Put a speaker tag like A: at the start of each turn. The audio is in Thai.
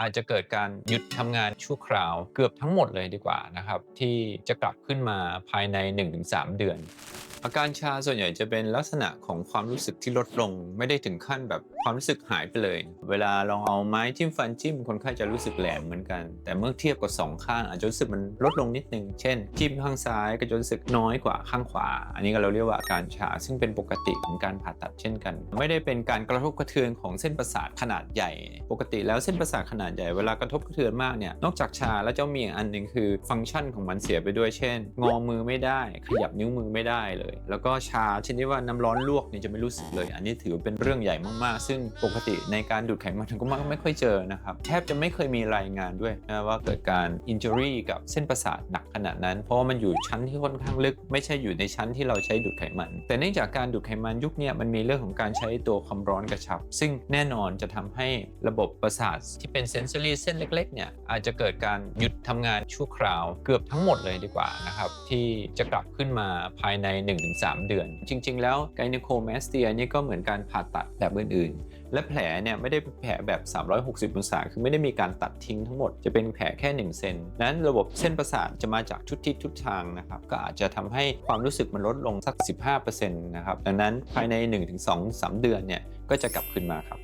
A: อาจจะเกิดการหยุดทำงานชั่วคราวเกือบทั้งหมดเลยดีกว่านะครับที่จะกลับขึ้นมาภายใน 1-3 เดือน อาการชาส่วนใหญ่จะเป็นลักษณะของความรู้สึกที่ลดลง ไม่ได้ถึงขั้นแบบความรู้สึกหายไปเลย เวลาลองเอาไม้จิ้มฟันจิ้มคนไข้จะรู้สึกแหลมเหมือนกัน แต่เมื่อเทียบกับสองข้างอาจจะรู้สึกมันลดลงนิดนึง เช่น จิ้มข้างซ้ายก็จะรู้สึกน้อยกว่าข้างขวา อันนี้ก็เราเรียกว่าอาการชา ซึ่งเป็นปกติของการผ่าตัดเช่นกัน ไม่ได้เป็นการกระทบกระเทือนของเส้นประสาทขนาดใหญ่ ปกติแล้วเส้นประสาทขนาดใหญ่เวลากระทบกระเทือนมากเนี่ย นอกจากชาแล้วจะมีอันหนึ่งคือฟังก์ชันของมันเสียไปด้วย เช่น งอมือไม่ได้ ขยับนิ้วมือไม่ได้เลย แล้วก็ชาชนิดว่าน้ำร้อนลวกเนี่ยจะไม่รู้สึกเลย อันนี้ถือเป็นเรื่องใหญ่มากๆซึ่งปกติในการดูดไขมันก็มักไม่ค่อยเจอนะครับ แทบจะไม่เคยมีรายงานด้วยนะว่าเกิดการ injury กับเส้นประสาทหนักขนาดนั้น เพราะว่ามันอยู่ชั้นที่ค่อนข้างลึก ไม่ใช่อยู่ในชั้นที่เราใช้ดูดไขมัน แต่เนื่องจากการดูดไขมันยุคนี้มันมีเรื่องของการใช้ตัวความร้อนกระชับ ซึ่งแน่นอนจะทำให้ระบบประสาทที่เป็นเซนซอรี่เส้นเล็กๆเนี่ยอาจจะเกิดการหยุดทำงานชั่วคราว เกือบทั้งหมดเลยดีกว่านะครับที่จะกลับขึ้นมาภายใน 1-3 เดือน จริง ๆ แล้วไกนโคแมสเตียนี่ก็เหมือนการผ่าตัดแบบอื่นและแผลเนี่ยไม่ได้เป็นแผลแบบ 360 องศา คือไม่ได้มีการตัดทิ้งทั้งหมด จะเป็นแผลแค่ 1 เซน นั้นระบบเส้นประสาทจะมาจากทุกทิศทุกทางนะครับ ก็อาจจะทำให้ความรู้สึกมันลดลงสัก 15%นะครับ ดังนั้นภายใน 1-2-3 เดือนเนี่ยก็จะกลับขึ้นมาครับ